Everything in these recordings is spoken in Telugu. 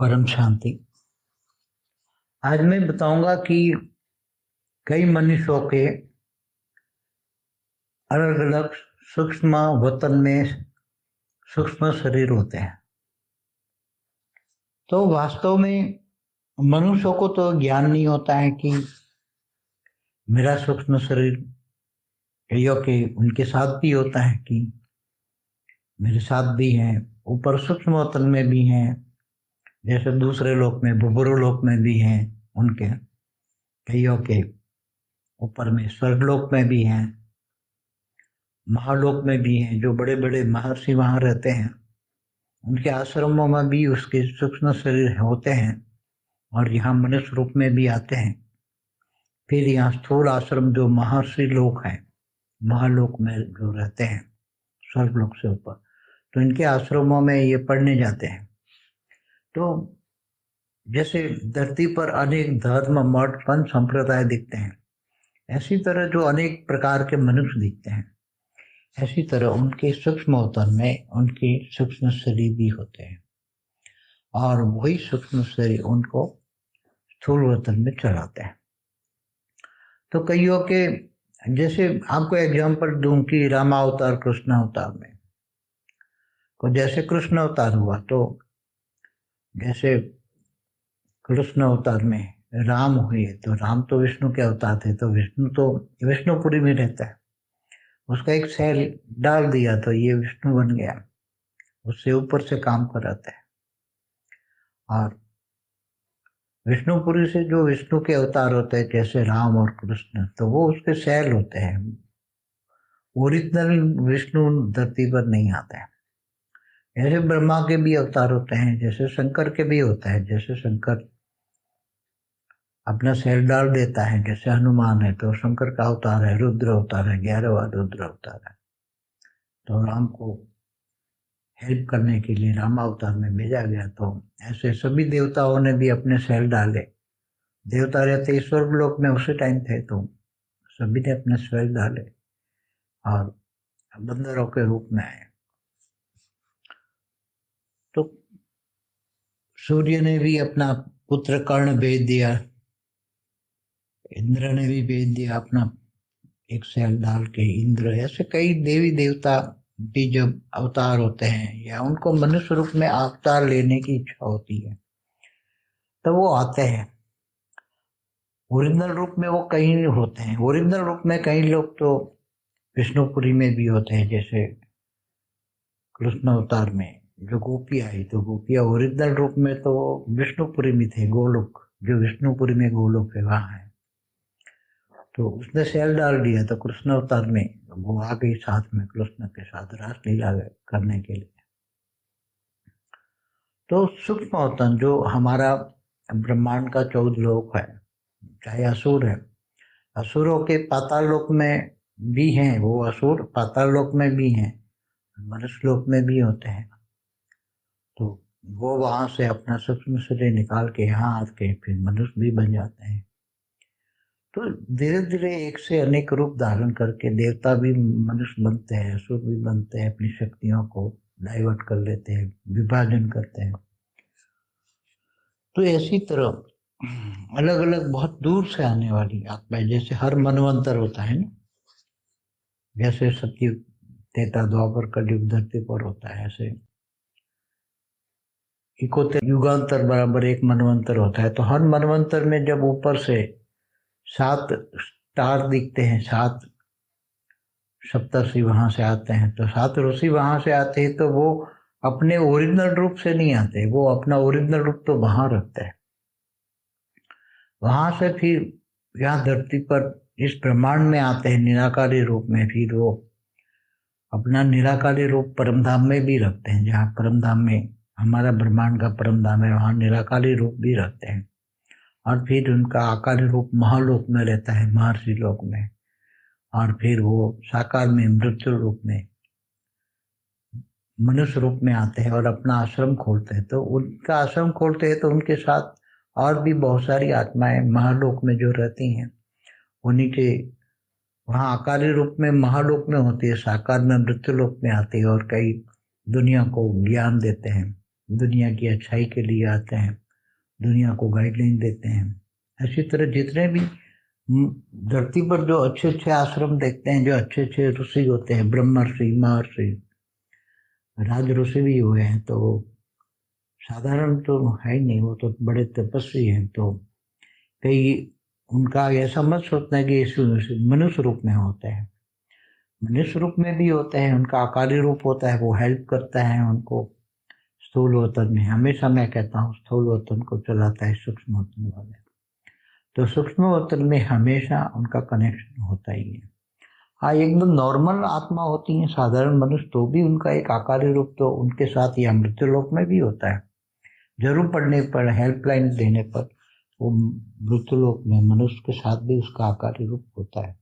परम शांति। आज मैं बताऊँगा कि कई मनुष्यों के अलग अलग सूक्ष्म वतन में सूक्ष्म शरीर होते हैं। तो वास्तव में मनुष्यों को तो ज्ञान नहीं होता है कि मेरा सूक्ष्म शरीर यो के, उनके साथ भी होता है कि मेरे साथ भी हैं, ऊपर सूक्ष्म वतन में भी हैं। जैसे दूसरे लोक में, बुबुरु लोक में भी हैं उनके, कईयों के ऊपर में, स्वर्गलोक में भी हैं, महालोक में भी हैं, जो बड़े बड़े महर्षि वहाँ रहते हैं। उनके आश्रमों में भी उसके सूक्ष्म शरीर होते हैं और यहाँ मनुष्य रूप में भी आते हैं। फिर यहाँ स्थूल आश्रम जो महर्षि लोक हैं, महालोक में जो रहते हैं, स्वर्गलोक से ऊपर तो इनके आश्रमों में ये पढ़ने जाते हैं। तो जैसे धरती पर अनेक धर्म, मठ, पंथ संप्रदाय दिखते हैं, ऐसी तरह जो अनेक प्रकार के मनुष्य दिखते हैं, ऐसी तरह उनके सूक्ष्म अवतन में उनके सूक्ष्म शरीर भी होते हैं और वही सूक्ष्म शरीर उनको स्थूल वतन में चलाते हैं। तो कईयों के, जैसे आपको एग्ज़ाम्पल दूँ कि रामा अवतार कृष्ण अवतार में को जैसे कृष्ण अवतार हुआ तो जैसे कृष्ण अवतार में राम हुए तो राम तो विष्णु के अवतार थे तो विष्णु तो विष्णुपुरी में रहता है। उसका एक सेल डाल दिया तो ये विष्णु बन गया। उससे ऊपर से काम कराता है। और विष्णुपुरी से जो विष्णु के अवतार होते हैं, जैसे राम और कृष्ण तो वो उसके सेल होते हैं। ओरिजिनल विष्णु धरती पर नहीं आते हैं। ऐसे ब्रह्मा के भी अवतार होते हैं, जैसे शंकर के भी होता है, जैसे शंकर अपना सेल डाल देता है, जैसे हनुमान है तो शंकर का अवतार है, रुद्र अवतार है ग्यारहवा रुद्र अवतार है। तो राम को हेल्प करने के लिए राम अवतार में भेजा गया तो ऐसे सभी देवताओं ने भी अपने सेल डाले। देवता रहते ईश्वर लोक में उसी टाइम थे तो सभी ने अपने सेल डाले और बंदरों के रूप में आए तो सूर्य ने भी अपना पुत्र कर्ण भेज दिया, इंद्र ने भी भेज दिया अपना एक सेल डाल के। इंद्र, ऐसे कई देवी देवता भी जब अवतार होते हैं या उनको मनुष्य रूप में अवतार लेने की इच्छा होती है तो वो आते हैं। ओरिजिनल रूप में वो कई होते हैं। ओरिजिनल रूप में कई लोग तो विष्णुपुरी में भी होते हैं, जैसे कृष्ण अवतार में। जो गोपी आई तो गोपिया ओरिजिनल रूप में तो विष्णुपुरी में थे गोलोक, जो विष्णुपुरी में गोलोक है, वहाँ है। तो उसने सेल डाल दिया तो कृष्ण अवतार में, वो आ गई साथ में, कृष्ण के साथ रासलीला करने के लिए। तो सूक्ष्म अवतन जो हमारा ब्रह्मांड का चौदह लोक है, चाहे असुर है। असुरों के पाताल लोक में भी हैं, वो असुर पाताल लोक में भी हैं, मनुष्य लोक में भी होते हैं। तो वो वहाँ से अपना सूक्ष्म शरीर निकाल के यहाँ आके फिर मनुष्य भी बन जाते हैं। तो धीरे धीरे एक से अनेक रूप धारण करके देवता भी मनुष्य बनते हैं, असुर भी बनते हैं, अपनी शक्तियों को डाइवर्ट कर लेते हैं, विभाजन करते हैं। तो ऐसी तरह अलग अलग बहुत दूर से आने वाली आत्माएँ जैसे हर मनवंतर होता है ना। जैसे सत्य तेता द्वापर, कलयुग, धरती पर होता है, ऐसे इकोत्तर युगांतर बराबर एक मनवंतर होता है। तो हर मनवंतर में जब ऊपर से सात स्टार दिखते हैं, सात सप्तर्षि वहाँ से आते हैं तो सात ऋषि वहाँ से आते हैं तो वो अपने ओरिजिनल रूप से नहीं आते, वो अपना ओरिजिनल रूप तो वहाँ रखते हैं। वहाँ से फिर यहाँ धरती पर इस ब्रह्मांड में आते हैं, निराकारी रूप में फिर वो अपना निराकारी रूप परमधाम में भी रखते हैं, जहाँ परमधाम में हमारा ब्रह्मांड का परम धाम है, वहाँ निराकारी रूप भी रहते हैं। और फिर उनका आकारी रूप महालोक में रहता है, महर्षि लोक में। और फिर वो साकार में, मृत्यु रूप में, मनुष्य रूप में आते हैं और अपना आश्रम खोलते हैं। तो उनका आश्रम खोलते हैं तो उनके साथ और भी बहुत सारी आत्माएँ महालोक में जो रहती हैं, उन्हीं के वहाँ आकारी रूप में, महालोक में होती है, साकार में, मृत्यु लोक में आती है और कई दुनिया को ज्ञान देते हैं। दुनिया की अच्छाई के लिए आते हैं, दुनिया को गाइडलाइन देते हैं। ऐसी तरह जितने भी धरती पर जो अच्छे अच्छे आश्रम देखते हैं, जो अच्छे अच्छे ऋषि होते हैं ब्रह्म ऋषि महर्षि राज ऋषि भी हुए हैं तो साधारण तो है ही नहीं, वो तो बड़े तपस्वी हैं तो कई उनका ऐसा मत सोचना है कि इस मनुष्य रूप में होते हैं। मनुष्य रूप में भी होते हैं, उनका अकाली रूप होता है, वो हेल्प करता है उनको। स्थूल वतन में। हमेशा मैं कहता हूँ, स्थूल वतन को चलाता है सूक्ष्म वतन वाले। तो सूक्ष्म वतन में हमेशा उनका कनेक्शन होता ही है। हाँ एकदम नॉर्मल आत्मा होती है, साधारण मनुष्य तो भी उनका एक आकारी रूप तो उनके साथ या मृत्यु लोक में भी होता है। ज़रूर पड़ने पर हेल्पलाइन देने पर, वो मृत्यु लोक में मनुष्य के साथ भी उसका आकारी रूप होता है।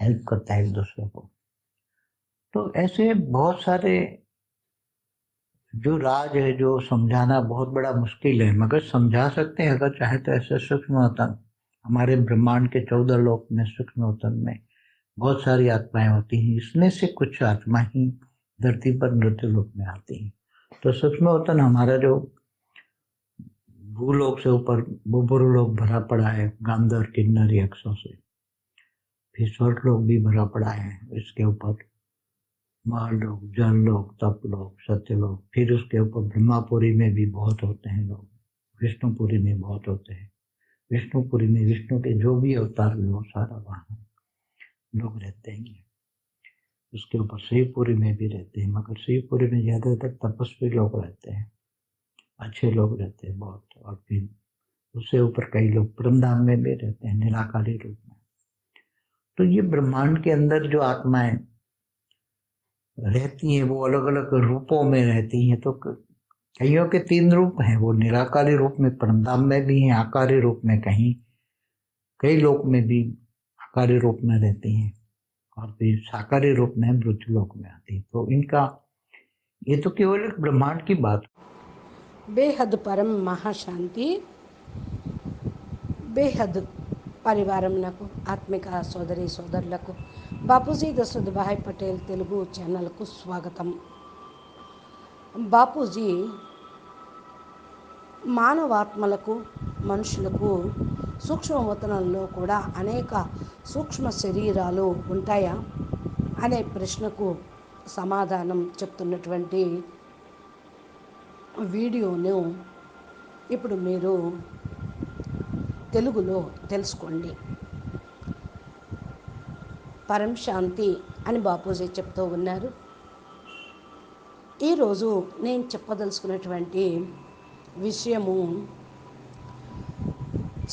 हेल्प करता है एक दूसरे को। तो ऐसे बहुत सारे जो राज है, जो समझाना बहुत बड़ा मुश्किल है, मगर समझा सकते हैं, अगर चाहे तो ऐसे सूक्ष्म हमारे ब्रह्मांड के चौदह लोक में सूक्ष्म वतन में बहुत सारी आत्माएँ होती हैं, इसमें से कुछ आत्मा ही धरती पर मृत्यु लोक में आती हैं। तो सूक्ष्म वतन हमारा जो भूलोक से ऊपर लोग भरा पड़ा है, गांधर, किन्नर, यक्षों से, फिर स्वर्ग लोग भी भरा पड़ा है, इसके ऊपर। महल लोग जल लोग तप लोग सत्य लोग फिर उसके ऊपर ब्रह्मापुरी में भी बहुत होते हैं लोग। विष्णुपुरी में बहुत होते हैं। विष्णुपुरी में विष्णु के जो भी अवतार हुए वो सारा वहाँ लोग रहते हैं। उसके ऊपर शिवपुरी में भी रहते हैं, मगर शिवपुरी में ज़्यादातर तपस्वी लोग रहते हैं। अच्छे लोग रहते हैं बहुत, और फिर उससे ऊपर कई लोग परमधाम में भी रहते हैं, निराकारी रूप में। तो ये ब्रह्मांड के अंदर जो आत्माएँ रहती हैं वो अलग अलग रूपों में रहती हैं तो कईयों के तीन रूप हैं वो निराकारी रूप में परमधाम में भी हैं आकारी रूप में कहीं कई लोक में भी आकारी रूप में रहती हैं और फिर साकारी रूप में मृत्यु लोक में आती है तो इनका ये तो केवल एक ब्रह्मांड की बात బేహద్ పరం మహాశాంతి బేహద్ పరివారమునకు ఆత్మిక సోదరి సోదరులకు బాపూజీ దశరథభాయ్ పటేల్ తెలుగు ఛానల్కు స్వాగతం. బాపూజీ మానవాత్మలకు మనుషులకు సూక్ష్మవతనంలో కూడా అనేక సూక్ష్మ శరీరాలు ఉంటాయా అనే ప్రశ్నకు సమాధానం చెప్తున్నటువంటి వీడియోను ఇప్పుడు మీరు తెలుగులో తెలుసుకోండి. పరం శాంతి అని బాపూజీ చెప్తూ ఉన్నారు. ఈరోజు నేను చెప్పదలుచుకున్నటువంటి విషయము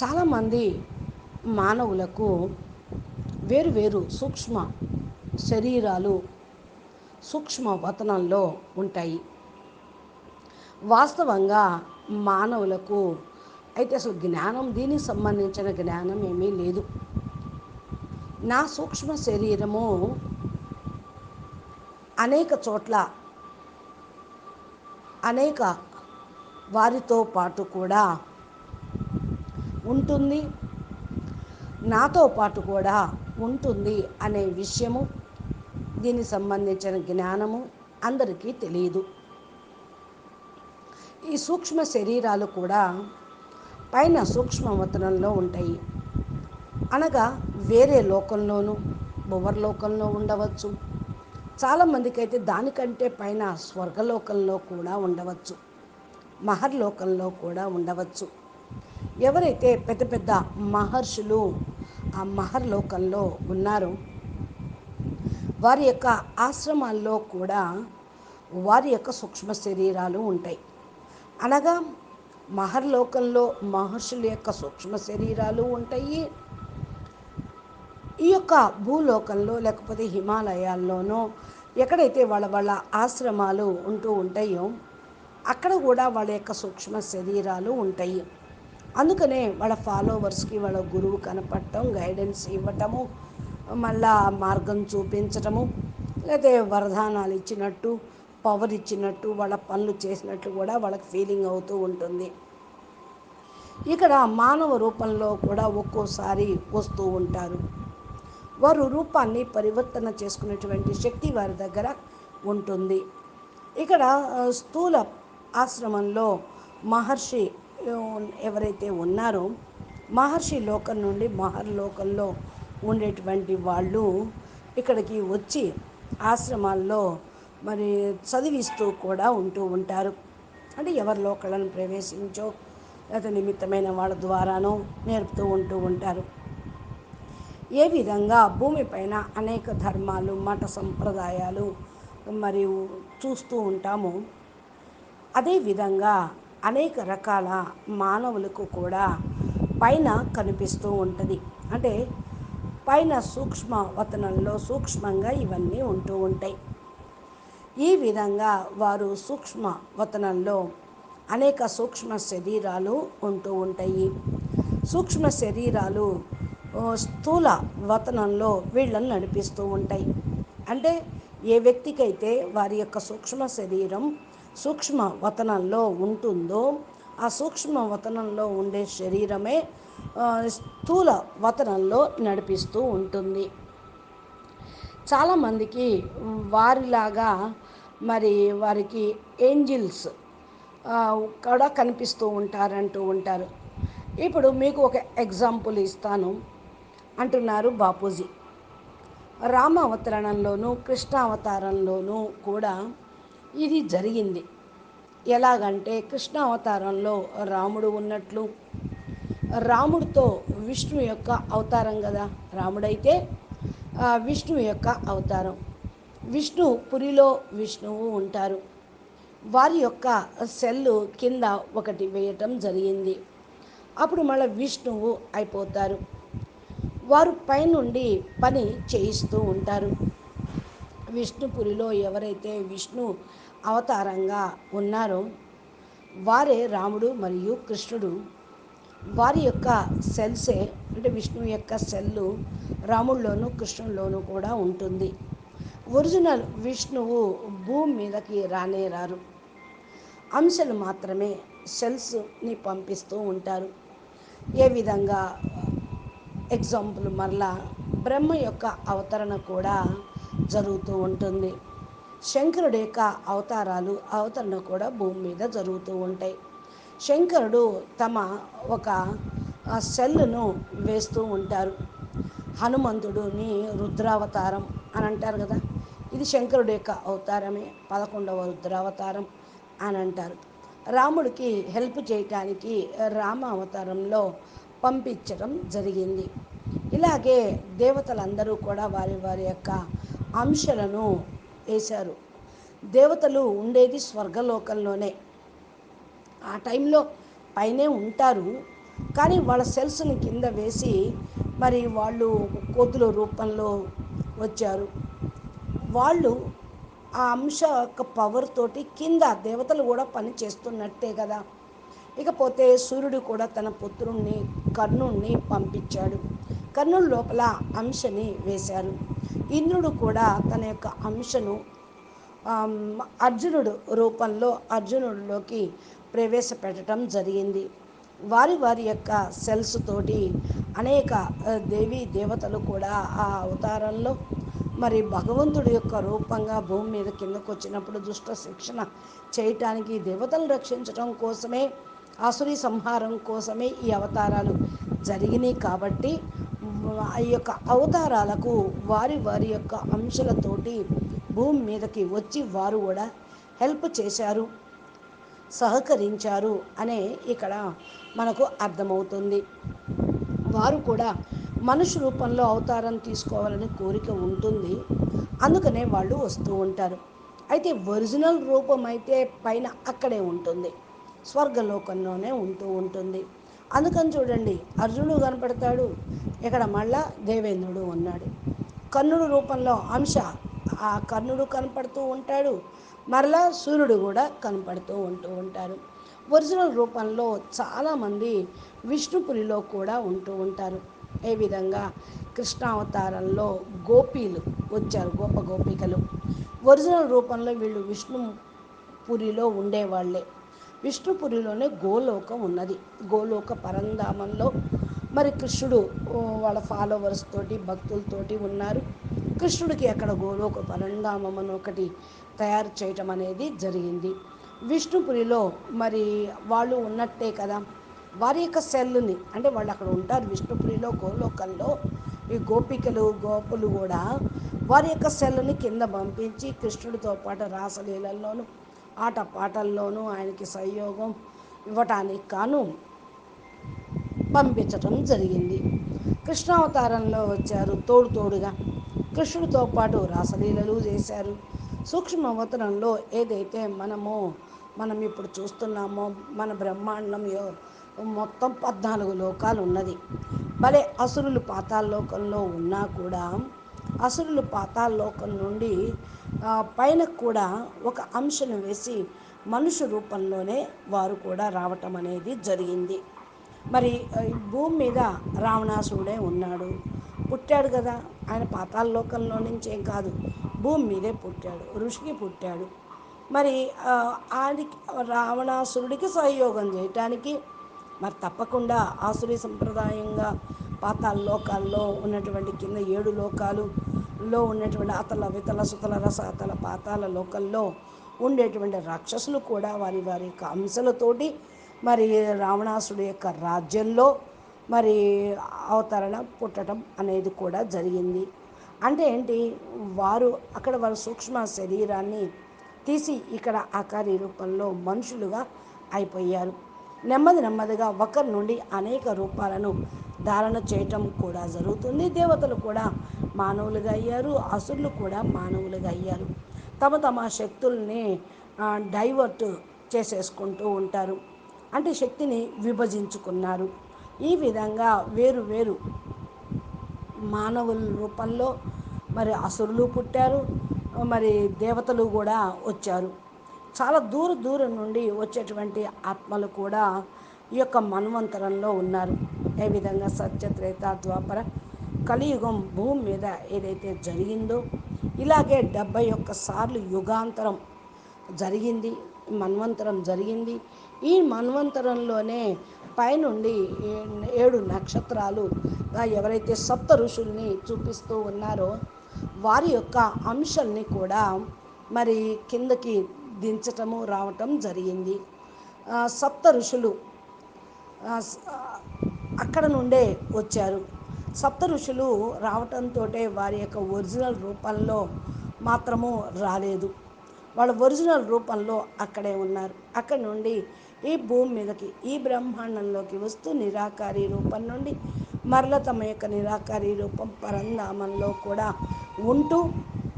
చాలామంది మానవులకు వేరు వేరు సూక్ష్మ శరీరాలు సూక్ష్మ వతనంలో ఉంటాయి. వాస్తవంగా మానవులకు అయితే అసలు జ్ఞానం దీనికి సంబంధించిన జ్ఞానం ఏమీ లేదు. నా సూక్ష్మ శరీరము అనేక చోట్ల అనేక వారితో పాటు కూడా ఉంటుంది. నాతో పాటు కూడా ఉంటుంది అనే విషయము దీనికి సంబంధించిన జ్ఞానము అందరికీ తెలియదు. ఈ సూక్ష్మ శరీరాలు కూడా పైన సూక్ష్మవతనంలో ఉంటాయి. అనగా వేరే లోకంలోనూ భువర్లోకంలో ఉండవచ్చు. చాలామందికి అయితే దానికంటే పైన స్వర్గలోకంలో కూడా ఉండవచ్చు. మహర్లోకంలో కూడా ఉండవచ్చు. ఎవరైతే పెద్ద పెద్ద మహర్షులు ఆ మహర్లోకంలో ఉన్నారో వారి యొక్క ఆశ్రమాల్లో కూడా వారి యొక్క సూక్ష్మ శరీరాలు ఉంటాయి. అనగా మహర్లోకంలో మహర్షుల యొక్క సూక్ష్మ శరీరాలు ఉంటాయి. ఈ యొక్క భూలోకంలో లేకపోతే హిమాలయాల్లోనో ఎక్కడైతే వాళ్ళ వాళ్ళ ఆశ్రమాలు ఉంటూ ఉంటాయో అక్కడ కూడా వాళ్ళ యొక్క సూక్ష్మ శరీరాలు ఉంటాయి. అందుకనే వాళ్ళ ఫాలోవర్స్కి వాళ్ళ గురువు కనపడటం గైడెన్స్ ఇవ్వటము మళ్ళా మార్గం చూపించటము లేకపోతే వరదానాలు ఇచ్చినట్టు పవర్ ఇచ్చినట్టు వాళ్ళ పనులు చేసినట్టు కూడా వాళ్ళకి ఫీలింగ్ అవుతూ ఉంటుంది. ఇక్కడ మానవ రూపంలో కూడా ఒక్కోసారి వస్తూ ఉంటారు. వారు రూపాన్ని పరివర్తన చేసుకునేటువంటి శక్తి వారి దగ్గర ఉంటుంది. ఇక్కడ స్థూల ఆశ్రమంలో మహర్షి ఎవరైతే ఉన్నారో మహర్షి లోకం నుండి మహర్లోకంలో ఉండేటువంటి వాళ్ళు ఇక్కడికి వచ్చి ఆశ్రమాల్లో మరి చదివిస్తూ కూడా ఉంటూ ఉంటారు. అంటే ఎవరి లోకలను ప్రవేశించో లేకపోతే నిమిత్తమైన వాళ్ళ ద్వారానో నేర్పుతూ ఉంటూ ఉంటారు. ఏ విధంగా భూమిపైన అనేక ధర్మాలు మత సంప్రదాయాలు మరియు చూస్తూ ఉంటాము అదేవిధంగా అనేక రకాల మానవులకు కూడా పైన కనిపిస్తూ ఉంటుంది. అంటే పైన సూక్ష్మ వతనంలో సూక్ష్మంగా ఇవన్నీ ఉంటూ ఉంటాయి. ఈ విధంగా వారు సూక్ష్మ వతనంలో అనేక సూక్ష్మ శరీరాలు ఉంటూ ఉంటాయి. సూక్ష్మ శరీరాలు స్థూల వతనంలో వీళ్ళని నడిపిస్తూ ఉంటాయి. అంటే ఏ వ్యక్తికైతే వారి యొక్క సూక్ష్మ శరీరం సూక్ష్మ వతనంలో ఉంటుందో ఆ సూక్ష్మ వతనంలో ఉండే శరీరమే స్థూల వతనంలో నడిపిస్తూ ఉంటుంది. చాలామందికి వారిలాగా మరి వారికి ఏంజిల్స్ కూడా కనిపిస్తూ ఉంటారంటూ ఉంటారు. ఇప్పుడు మీకు ఒక ఎగ్జాంపుల్ ఇస్తాను. అంటున్నారు బాపూజీ. రామ అవతరణంలోనూ కృష్ణావతారంలోనూ కూడా ఇది జరిగింది. ఎలాగంటే కృష్ణావతారంలో రాముడు ఉన్నట్లు. రాముడితో విష్ణు యొక్క అవతారం కదా రాముడైతే విష్ణు విష్ణువు యొక్క అవతారం. విష్ణు పురిలో విష్ణువు ఉంటారు. వారి యొక్క సెల్లు కింద ఒకటి వేయటం జరిగింది. అప్పుడు మళ్ళీ విష్ణువు అయిపోతారు. వారు పైనుండి పని చేయిస్తూ ఉంటారు. విష్ణుపురిలో ఎవరైతే విష్ణు అవతారంగా ఉన్నారో వారే రాముడు మరియు కృష్ణుడు. వారి యొక్క సెల్సే అంటే విష్ణువు యొక్క సెల్లు రాముల్లోనూ కృష్ణుల్లోనూ కూడా ఉంటుంది. ఒరిజినల్ విష్ణువు భూమి మీదకి రానే రారు. అంశాలు మాత్రమే సెల్స్ని పంపిస్తూ ఉంటారు. ఏ విధంగా ఎగ్జాంపుల్ మరలా బ్రహ్మ యొక్క అవతరణ కూడా జరుగుతూ ఉంటుంది. శంకరుడు యొక్క అవతారాలు అవతరణ కూడా భూమి మీద జరుగుతూ ఉంటాయి. శంకరుడు తమ ఒక సెల్లును వేస్తూ ఉంటారు. హనుమంతుడుని రుద్రావతారం అని అంటారు కదా? ఇది శంకరుడు యొక్క అవతారమే పదకొండవ రుద్రావతారం అని అంటారు. రాముడికి హెల్ప్ చేయటానికి రామ అవతారంలో పంపించడం జరిగింది. ఇలాగే దేవతలందరూ కూడా వారి వారి యొక్క అంశాలను వేశారు. దేవతలు ఉండేది స్వర్గలోకంలోనే. ఆ టైంలో పైనే ఉంటారు. కానీ వాళ్ళ సెల్స్ని కింద వేసి మరి వాళ్ళు కోతుల రూపంలో వచ్చారు. వాళ్ళు ఆ అంశ యొక్క పవర్ తోటి కింద దేవతలు కూడా పని చేస్తున్నట్టే కదా. ఇకపోతే సూర్యుడు కూడా తన పుత్రుణ్ణి కర్ణుణ్ణి పంపించాడు. కర్ణుడి లోపల అంశని వేశారు. ఇంద్రుడు కూడా తన యొక్క అంశను అర్జునుడు రూపంలో అర్జునుడిలోకి ప్రవేశపెట్టడం జరిగింది. వారి వారి యొక్క సెల్స్ తోటి అనేక దేవీ దేవతలు కూడా ఆ అవతారంలో మరి భగవంతుడి యొక్క రూపంగా భూమి మీద కిందకు వచ్చినప్పుడు దుష్ట శిక్షణ చేయటానికి దేవతలు రక్షించడం కోసమే ఆసురి సంహారం కోసమే ఈ అవతారాలు జరిగినాయి కాబట్టి ఆ యొక్క అవతారాలకు వారి వారి యొక్క అంశాలతోటి భూమి మీదకి వచ్చి వారు కూడా హెల్ప్ చేశారు సహకరించారు అనే ఇక్కడ మనకు అర్థమవుతుంది. వారు కూడా మనుషు రూపంలో అవతారం తీసుకోవాలని కోరిక ఉంటుంది అందుకనే వాళ్ళు వస్తూ ఉంటారు. అయితే ఒరిజినల్ రూపం అయితే పైన అక్కడే ఉంటుంది. స్వర్గలోకంలోనే ఉంటూ ఉంటుంది. అందుకని చూడండి అర్జునుడు కనపడతాడు ఇక్కడ మళ్ళా దేవేంద్రుడు ఉన్నాడు. కర్ణుడు రూపంలో అంశ ఆ కర్ణుడు కనపడుతూ ఉంటాడు మరలా సూర్యుడు కూడా కనపడుతూ ఉంటూ ఉంటారు. ఒరిజినల్ రూపంలో చాలామంది విష్ణుపురిలో కూడా ఉంటూ ఉంటారు. ఏ విధంగా? కృష్ణావతారంలో గోపీలు వచ్చారు గోప గోపికలు. ఒరిజినల్ రూపంలో వీళ్ళు విష్ణుపురిలో ఉండేవాళ్ళే. విష్ణుపురిలోనే గోలోకం ఉన్నది. గోలోక పరంధామంలో మరి కృష్ణుడు వాళ్ళ ఫాలోవర్స్ తోటి భక్తులతోటి ఉన్నారు. కృష్ణుడికి అక్కడ గోలోక పరంధామం అని ఒకటి తయారు చేయటం అనేది జరిగింది. విష్ణుపురిలో మరి వాళ్ళు ఉన్నట్టే కదా? వారి యొక్క సెల్ని అంటే వాళ్ళు అక్కడ ఉంటారు విష్ణుపురిలో గోలోకంలో ఈ గోపికలు గోపులు కూడా వారి యొక్క సెల్లుని కింద పంపించి కృష్ణుడితో పాటు రాసలీలల్లోనూ ఆట పాటల్లోనూ ఆయనకి సహయోగం ఇవ్వటానికి కాను పంపించటం జరిగింది. కృష్ణావతారంలో వచ్చారు తోడు తోడుగా. కృష్ణుడితో పాటు రాసలీలలు చేశారు. సూక్ష్మ అవతరంలో ఏదైతే మనము మనం ఇప్పుడు చూస్తున్నామో మన బ్రహ్మాండం మొత్తం పద్నాలుగు లోకాలు ఉన్నది భలే అసురులు పాతాళలోకంలో ఉన్నా కూడా అసురులు పాతాళలోకం నుండి పైన కూడా ఒక అంశను వేసి మనుషు రూపంలోనే వారు కూడా రావటం అనేది జరిగింది. మరి భూమి మీద రావణాసురుడే ఉన్నాడు. పుట్టాడు కదా. ఆయన పాతాళ లోకంలో నుంచి ఏం కాదు భూమి మీదే పుట్టాడు ఋషికి పుట్టాడు. మరి ఆయనకి రావణాసురుడికి సహయోగం చేయటానికి మరి తప్పకుండా ఆసురి సంప్రదాయంగా పాతాళ లోకాల్లో ఉన్నటువంటి కింద ఏడు లోకాలులో ఉన్నటువంటి అతల వితల సుతల రస అతల పాతాల లోకల్లో ఉండేటువంటి రాక్షసులు కూడా వారి వారి యొక్క అంశలతోటి మరి రావణాసుడి యొక్క రాజ్యంలో మరి అవతరణ పుట్టడం అనేది కూడా జరిగింది. అంటే ఏంటి? వారు అక్కడ వారి సూక్ష్మ శరీరాన్ని తీసి ఇక్కడ ఆకారి రూపంలో మనుషులుగా అయిపోయారు. నెమ్మది నెమ్మదిగా ఒకరి నుండి అనేక రూపాలను ధారణ చేయటం కూడా జరుగుతుంది. దేవతలు కూడా మానవులుగా అయ్యారు అసురులు కూడా మానవులుగా అయ్యారు. తమ తమ శక్తుల్ని డైవర్ట్ చేసేసుకుంటూ ఉంటారు. అంటే శక్తిని విభజించుకున్నారు. ఈ విధంగా వేరు వేరు మానవుల రూపంలో మరి అసురులు పుట్టారు మరి దేవతలు కూడా వచ్చారు. చాలా దూర దూరం నుండి వచ్చేటువంటి ఆత్మలు కూడా ఈ యొక్క మన్వంతరంలో ఉన్నారు. ఏ విధంగా సత్యత్రేత ద్వాపర కలియుగం భూమి మీద ఏదైతే జరిగిందో ఇలాగే డెబ్బై ఒక్క సార్లు యుగాంతరం జరిగింది మన్వంతరం జరిగింది. ఈ మన్వంతరంలోనే పైనుండి ఏ- ఏడు నక్షత్రాలు ఎవరైతే సప్త ఋషుల్ని చూపిస్తూ ఉన్నారో వారి యొక్క అంశాల్ని కూడా మరి కిందకి దించటము రావటం జరిగింది. సప్త ఋషులు అక్కడ నుండే వచ్చారు. సప్త ఋషులు రావటంతో వారి యొక్క ఒరిజినల్ రూపంలో మాత్రము రాలేదు. వాళ్ళ ఒరిజినల్ రూపంలో అక్కడే ఉన్నారు. అక్కడ నుండి ఈ భూమి మీదకి ఈ బ్రహ్మాండంలోకి వస్తూ నిరాకారి రూపం నుండి మరల తమ యొక్క నిరాకారి రూపం పరంధామంలో కూడా ఉంటూ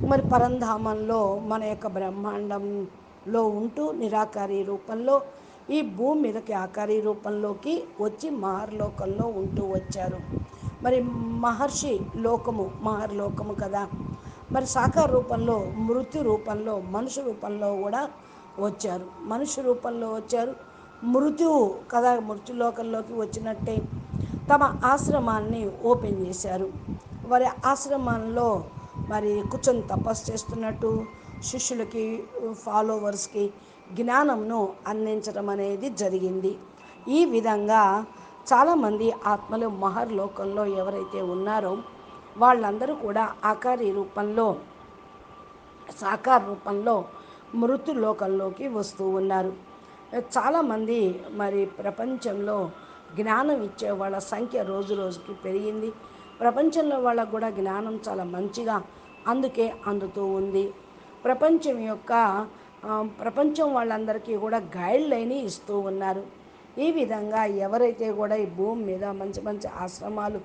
మరి పరంధామంలో మన యొక్క బ్రహ్మాండంలో ఉంటూ నిరాకారి రూపంలో ఈ భూమి మీదకి ఆకారి రూపంలోకి వచ్చి మహర్లోకంలో ఉంటూ వచ్చారు. మరి మహర్షి లోకము మహర్లోకము కదా. మరి సాకార రూపంలో మృత్యు రూపంలో మనుషు రూపంలో కూడా వచ్చారు. మనుషు రూపంలో వచ్చారు. మృత్యువు కదా మృత్యులోకంలోకి వచ్చినట్టే తమ ఆశ్రమాన్ని ఓపెన్ చేశారు. వారి ఆశ్రమంలో మరి కూర్చొని తపస్సు చేస్తున్నట్టు శిష్యులకి ఫాలోవర్స్కి జ్ఞానంను అందించడం అనేది జరిగింది. ఈ విధంగా చాలామంది ఆత్మలు మహర్లోకంలో ఎవరైతే ఉన్నారో వాళ్ళందరూ కూడా ఆకారి రూపంలో సాకార రూపంలో మృతు లోకంలోకి వస్తూ ఉన్నారు. చాలామంది మరి ప్రపంచంలో జ్ఞానం ఇచ్చే వాళ్ళ సంఖ్య రోజు రోజుకి పెరిగింది. ప్రపంచంలో వాళ్ళకు కూడా జ్ఞానం చాలా మంచిగా అందుకే అందుతూ ఉంది. ప్రపంచం యొక్క ప్రపంచం వాళ్ళందరికీ కూడా గైడ్ లైన్ ఇస్తూ ఉన్నారు. ఈ విధంగా ఎవరైతే కూడా ఈ భూమి మీద మంచి మంచి ఆశ్రమాలు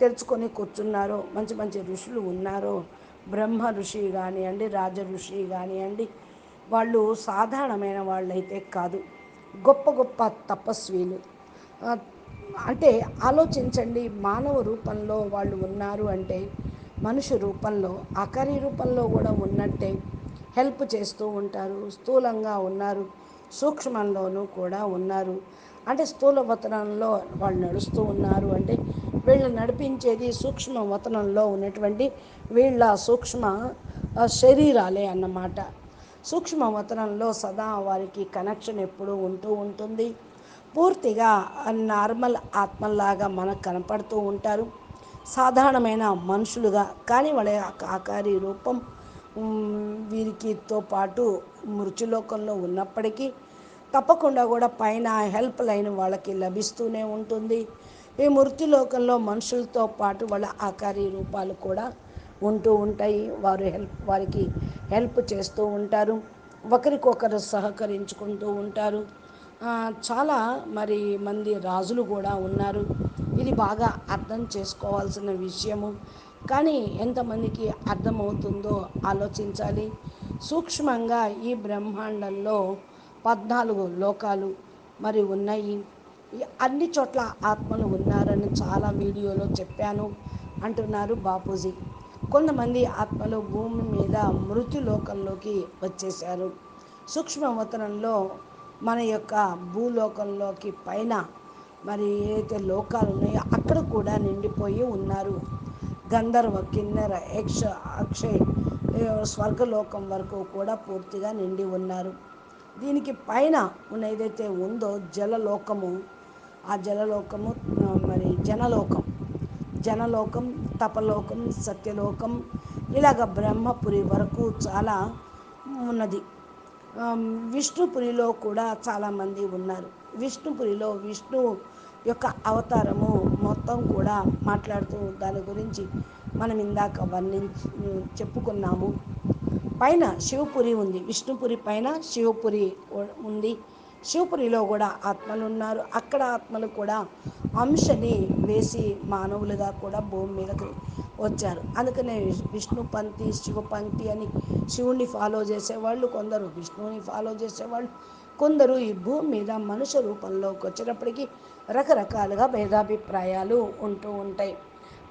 తెరుచుకొని కూర్చున్నారో మంచి మంచి ఋషులు ఉన్నారో బ్రహ్మ ఋషి కానివ్వండి రాజ ఋషి కానివ్వండి వాళ్ళు సాధారణమైన వాళ్ళైతే కాదు. గొప్ప గొప్ప తపస్వీలు. అంటే ఆలోచించండి మానవ రూపంలో వాళ్ళు ఉన్నారు అంటే మనుషు రూపంలో అకరి రూపంలో కూడా ఉన్నట్టే హెల్ప్ చేస్తూ ఉంటారు స్థూలంగా ఉన్నారు సూక్ష్మంలోనూ కూడా ఉన్నారు. అంటే స్థూల వతనంలో వాళ్ళు నడుస్తూ ఉన్నారు అంటే వీళ్ళు నడిపించేది సూక్ష్మ వతనంలో ఉన్నటువంటి వీళ్ళ సూక్ష్మ శరీరాలే అన్నమాట. సూక్ష్మ వతనంలో సదా వారికి కనెక్షన్ ఎప్పుడూ ఉంటూ ఉంటుంది. పూర్తిగా నార్మల్ ఆత్మలాగా మనకు కనపడుతూ ఉంటారు. సాధారణమైన మనుషులుగా కానీ వాళ్ళ ఆకారి రూపం వీరికితో పాటు మృత్యులోకంలో ఉన్నప్పటికీ తప్పకుండా కూడా పైన హెల్ప్ లైన్ వాళ్ళకి లభిస్తూనే ఉంటుంది. ఈ మృత్యులోకంలో మనుషులతో పాటు వాళ్ళ ఆకారి రూపాలు కూడా ఉంటూ ఉంటాయి. వారు హెల్ప్ వారికి హెల్ప్ చేస్తూ ఉంటారు. ఒకరికొకరు సహకరించుకుంటూ ఉంటారు. చాలా మరి మంది రాజులు కూడా ఉన్నారు. ఇది బాగా అర్థం చేసుకోవాల్సిన విషయము. కానీ ఎంతమందికి అర్థమవుతుందో ఆలోచించాలి. సూక్ష్మంగా ఈ బ్రహ్మాండంలో పద్నాలుగు లోకాలు మరి ఉన్నాయి. అన్ని చోట్ల ఆత్మలు ఉన్నారని చాలా వీడియోలో చెప్పాను అంటున్నారు బాపూజీ. కొంతమంది ఆత్మలు భూమి మీద మృత్యులోకంలోకి వచ్చేశారు. సూక్ష్మవతనంలో మన యొక్క భూలోకంలోకి పైన మరి ఏదైతే లోకాలు ఉన్నాయో అక్కడ కూడా నిండిపోయి ఉన్నారు. గంధర్వ కిన్నెర యక్ష అక్షయ్ స్వర్గలోకం వరకు కూడా పూర్తిగా నిండి ఉన్నారు. దీనికి పైన ఉన్న ఏదైతే ఉందో జలలోకము. ఆ జలలోకము మరి జనలోకం. జనలోకం తపలోకం సత్యలోకం ఇలాగ బ్రహ్మపురి వరకు చాలా ఉన్నది. విష్ణుపురిలో కూడా చాలామంది ఉన్నారు. విష్ణుపురిలో విష్ణు యొక్క అవతారము మొత్తం కూడా మాట్లాడుతూ దాని గురించి మనం ఇందాక వర్ణించి చెప్పుకున్నాము. పైన శివపురి ఉంది. విష్ణుపురి పైన శివపురి ఉంది. శివపురిలో కూడా ఆత్మలు ఉన్నారు. అక్కడ ఆత్మలు కూడా అంశని వేసి మానవులుగా కూడా భూమి మీదకి వచ్చారు. అందుకనే విష్- విష్ణు పంక్తి శివ పంక్తి అని శివుణ్ణి ఫాలో చేసేవాళ్ళు కొందరు. విష్ణువుని ఫాలో చేసేవాళ్ళు కొందరు ఈ భూమి మీద మనుష్య రూపంలోకి వచ్చేటప్పటికి రకరకాలుగా భేదాభిప్రాయాలు ఉంటూ ఉంటాయి.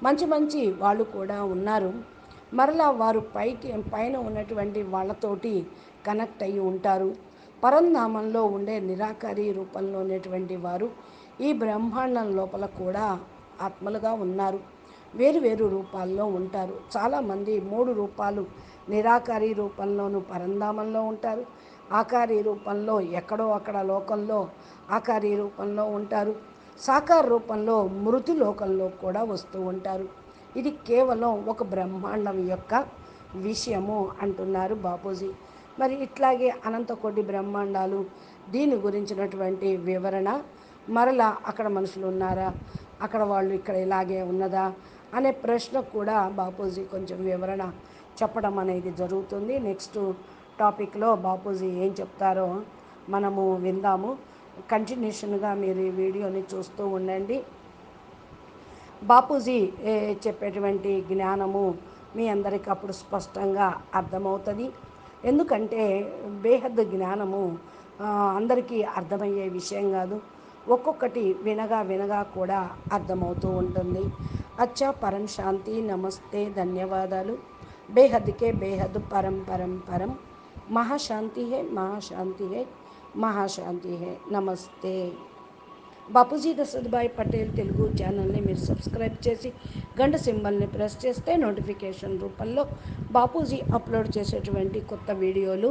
మంచి మంచి వాళ్ళు కూడా ఉన్నారు. మరలా వారు పైకి పైన ఉన్నటువంటి వాళ్ళతోటి కనెక్ట్ అయ్యి ఉంటారు. పరంధామంలో ఉండే నిరాకారి రూపంలో ఉన్నటువంటి వారు ఈ బ్రహ్మాండం లోపల కూడా ఆత్మలుగా ఉన్నారు. వేరు వేరు రూపాల్లో ఉంటారు. చాలామంది మూడు రూపాలు నిరాకారి రూపంలోను పరంధామంలో ఉంటారు. ఆకారి రూపంలో ఎక్కడో అక్కడ లోకంలో ఆకారి రూపంలో ఉంటారు. సాకార రూపంలో మృతి లోకంలో కూడా వస్తూ ఉంటారు. ఇది కేవలం ఒక బ్రహ్మాండం యొక్క విషయము అంటున్నారు బాపూజీ. మరి ఇట్లాగే అనంతకోటి బ్రహ్మాండాలు దీని గురించినటువంటి వివరణ మరలా అక్కడ మనుషులు ఉన్నారా? అక్కడ వాళ్ళు ఇక్కడ ఇలాగే ఉన్నదా? అనే ప్రశ్న కూడా బాపూజీ కొంచెం వివరణ చెప్పడం అనేది జరుగుతుంది. నెక్స్ట్ టాపిక్లో బాపూజీ ఏం చెప్తారో మనము విందాము. కంటిన్యూషన్గా మీరు ఈ వీడియోని చూస్తూ ఉండండి. బాపూజీ చెప్పేటువంటి జ్ఞానము మీ అందరికీ అప్పుడు స్పష్టంగా అర్థమవుతుంది. ఎందుకంటే బేహద్ జ్ఞానము అందరికీ అర్థమయ్యే విషయం కాదు. ఒక్కొక్కటి వినగా వినగా కూడా అర్థమవుతూ ఉంటుంది. అచ్చా పరం శాంతి నమస్తే ధన్యవాదాలు. బేహద్కే బేహద్ పరం పరం పరం. మహాశాంతి హే మహాశాంతి హే మహాశాంతి హే నమస్తే బాపూజీ దశరథ్భాయ్ పటేల్ తెలుగు ఛానల్ని మీరు సబ్స్క్రైబ్ చేసి గంట సింబల్ని ప్రెస్ చేస్తే నోటిఫికేషన్ రూపంలో బాపూజీ అప్లోడ్ చేసేటువంటి కొత్త వీడియోలు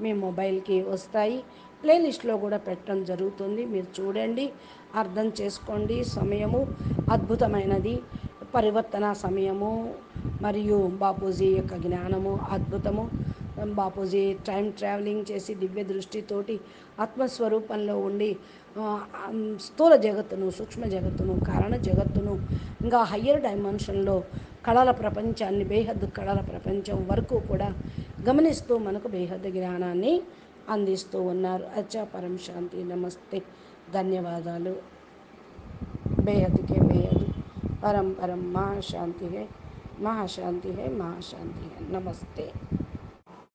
మీ మొబైల్కి వస్తాయి. ప్లేలిస్ట్లో కూడా పెట్టడం జరుగుతుంది. మీరు చూడండి అర్థం చేసుకోండి. సమయము అద్భుతమైనది. పరివర్తన సమయము మరియు బాపూజీ యొక్క జ్ఞానము అద్భుతము. బాపూజీ టైం ట్రావెలింగ్ చేసి దివ్య దృష్టితోటి ఆత్మస్వరూపంలో ఉండి స్థూల జగత్తును సూక్ష్మ జగత్తును కారణ జగత్తును ఇంకా హయ్యర్ డైమెన్షన్లో కళల ప్రపంచాన్ని బేహద్దు కళల ప్రపంచం వరకు కూడా గమనిస్తూ మనకు బేహద్దు జ్ఞానాన్ని అందిస్తూ ఉన్నారు. అచ్చా పరం శాంతి నమస్తే. ధన్యవాదాలు. బేహద్కే బేహద్ పరం పరం మహాశాంతి హే మహాశాంతి హే మహాశాంతి హే. నమస్తే.